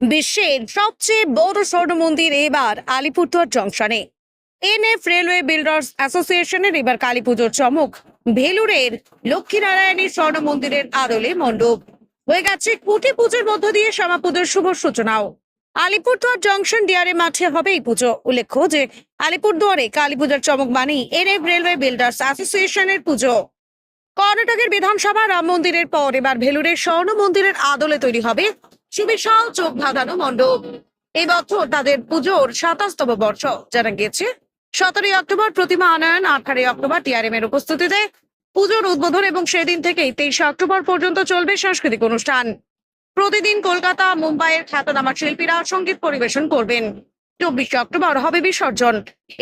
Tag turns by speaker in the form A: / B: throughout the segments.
A: বিশ্বের সবচেয়ে বড় স্বর্ণ মন্দির এবার আলিপুরদুয়ার জংশনে। এনএফ রেলওয়ে বিল্ডার্স অ্যাসোসিয়েশনের এবার কালী পুজোর চমক। ভেলুরের লক্ষ্মীনারায়ণী স্বর্ণ মন্দিরের আদলে মণ্ডপ। হয়ে গেছে কুটি পুজোর মধ্য দিয়ে শ্যামা পুজোর শুভ সূচনাও। আলিপুরদুয়ার জংশন ডিয়ারে মাঠে হবে এই পুজো। উল্লেখ্য যে, আলিপুরদুয়ারে কালী পুজোর চমক মানেই এনএফ রেলওয়ে বিল্ডার্স অ্যাসোসিয়েশনের পুজো। কর্ণাটকের বিধানসভা রাম মন্দিরের পর এবার ভেলুরের স্বর্ণ মন্দিরের আদলে তৈরি হবে সুবিশাল চোখ ধাঁধানো মণ্ডপ। এবছর তাদের পুজোর সাতাশতম বর্ষ জানা গেছে সতেরোই অক্টোবর প্রতিমা আনয়ন, আঠারোই অক্টোবর টিআরএম এর উপস্থিতিতে পুজোর উদ্বোধন এবং সেদিন থেকেই তেইশে অক্টোবর পর্যন্ত চলবে সাংস্কৃতিক অনুষ্ঠান। প্রতিদিন কলকাতা, মুম্বাইয়ের খ্যাতনামা শিল্পীরা সংগীত পরিবেশন করবেন। চব্বিশে অক্টোবর হবে বিসর্জন।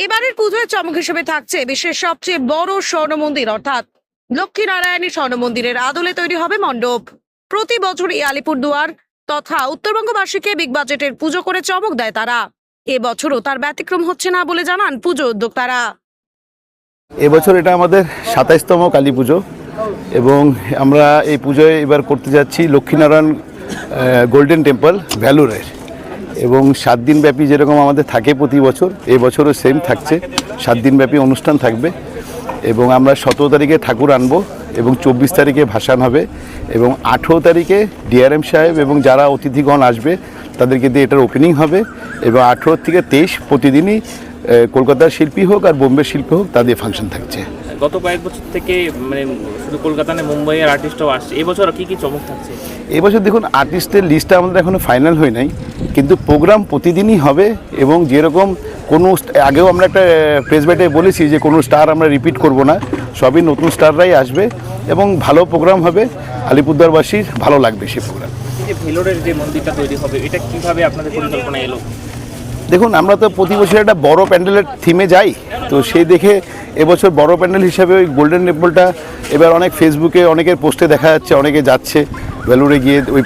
A: এবারের পুজোয় চমক হিসেবে থাকছে বিশ্বের সবচেয়ে বড় স্বর্ণ মন্দির অর্থাৎ লক্ষ্মীনারায়ণী স্বর্ণ মন্দিরের আদলে তৈরি হবে মণ্ডপ। প্রতি বছর বছরই আলিপুরদুয়ার তথা উত্তরবঙ্গবাসীকে বিগ বাজেটের পুজো করে চমক দেয় তারা। এবছরও তার ব্যতিক্রম হচ্ছে না বলে জানান পুজো উদ্যোক্তারা।
B: এবছর এটা আমাদের সাতাইশতম কালী পুজো এবং আমরা এই পুজোয় এবার করতে যাচ্ছি লক্ষ্মীনারায়ণ গোল্ডেন টেম্পল, ভ্যালুরের। এবং সাত দিনব্যাপী যেরকম আমাদের থাকে প্রতি বছর এবছরও সেম থাকছে। সাত দিনব্যাপী অনুষ্ঠান থাকবে। এবং আমরা সতেরো তারিখে ঠাকুর আনব এবং চব্বিশ তারিখে ভাসান হবে এবং আঠেরো তারিখে ডিআরএম সাহেব এবং যারা অতিথিগণ আসবে তাদেরকে দিয়ে এটার ওপেনিং হবে এবং আঠেরো থেকে তেইশ প্রতিদিনই কলকাতার শিল্পী হোক আর বোম্বে শিল্পী হোক তাদের ফাংশন থাকছে।
C: গত কয়েক বছর থেকে মানে শুধু কলকাতা না মুম্বাইয়ের আর্টিস্টও আসছে। এবছর কি কি চমক থাকছে?
B: এবছর দেখুন আর্টিস্টের লিস্টটা আমাদের এখনও ফাইনাল হয় নাই কিন্তু প্রোগ্রাম প্রতিদিনই হবে এবং যেরকম কোনো আগেও আমরা একটা প্রেস ব্যাটে বলেছি যে কোনো স্টার আমরা রিপিট করব না। সবই নতুন স্টাররাই আসবে এবং ভালো প্রোগ্রাম হবে আলিপুরদুয়ারবাসীর ভালো লাগবে সেই প্রোগ্রাম
C: যে ভেলোরের যে মন্দিরটা তৈরি হবে এটা কীভাবে আপনাদের পরিকল্পনা এলো?
B: দেখুন আমরা তো প্রতি বছর একটা বড় প্যান্ডেলের থিমে যাই তো সেই দেখে এবছর বড় প্যান্ডেল হিসাবে ওই গোল্ডেন টেম্পলটা এবার অনেক ফেসবুকে অনেকের পোস্টে দেখা যাচ্ছে অনেকে যাচ্ছে। ভেলুরে গিয়ে ওই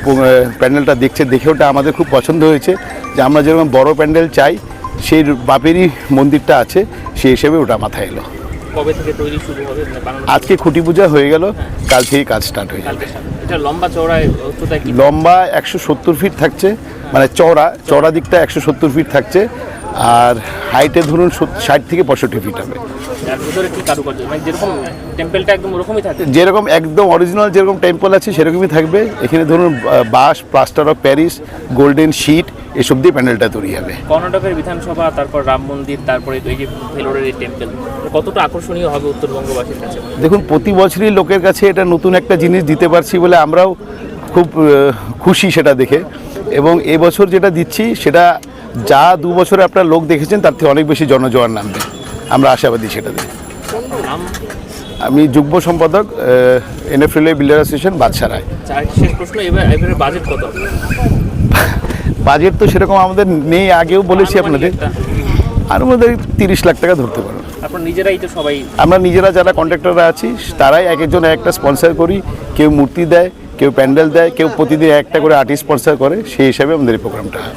B: প্যান্ডেলটা দেখছে দেখে ওটা আমাদের খুব পছন্দ হয়েছে যে আমরা যেরকম বড় প্যান্ডেল চাই সেই বাপেরই মন্দিরটা আছে সেই হিসেবে ওটা মাথায় এলো।
C: কবে থেকে তৈরি শুরু হবে? মানে
B: আজকে খুঁটি পূজা হয়ে গেল কাল থেকে কাজ স্টার্ট হয়ে যাবে।
C: এটা লম্বা চওড়ায় কি
B: লম্বা একশো সত্তর ফিট থাকছে মানে চওড়া চওড়া দিকটা একশো সত্তর ফিট থাকছে আর হাইটে ধরুন ষাট থেকে পঁয়ষট্টি ফিট হবে।
C: মানে যেরকম টেম্পলটা একদম
B: যেরকম একদম অরিজিনাল যেরকম টেম্পল আছে সেরকমই থাকবে। এখানে ধরুন বাঁশ plaster of Paris golden sheet এসব দিয়ে প্যান্ডেলটা তৈরি হবে।
C: কর্ণাটকের বিধানসভা তারপর রাম মন্দির তারপরে এই যে ভেলোরের টেম্পল কতটা আকর্ষণীয় হবে উত্তরবঙ্গবাসীর কাছে?
B: দেখুন প্রতি বছরই লোকের কাছে এটা নতুন একটা জিনিস দিতে পারছি বলে আমরাও খুব খুশি সেটা দেখে। এবং এবছর যেটা দিচ্ছি সেটা যা দু বছরে আপনার লোক দেখেছেন তার থেকে অনেক বেশি জনজোয়ার নামবে। আমরা আশাবাদী সেটা দেখে আমি যুগ্ম সম্পাদক এনএফএলএ বিল্ডার অ্যাসোসিয়েশন বাদশারায়
C: বাজেট
B: তো সেরকম আমাদের নেই আগেও বলেছি আপনাদের। আর আমাদের তিরিশ লাখ টাকা ধরতে পারো।
C: নিজেরাই তো সবাই
B: আমরা নিজেরা যারা কন্ট্রাক্টররা আছি তারাই এক একজন একটা স্পন্সর করি। কেউ মূর্তি দেয় কেউ প্যান্ডেল দেয় কেউ প্রতিদিন একটা করে আর্টিস্ট স্পন্সর করে সেই হিসাবে আমাদের এই প্রোগ্রামটা হয়।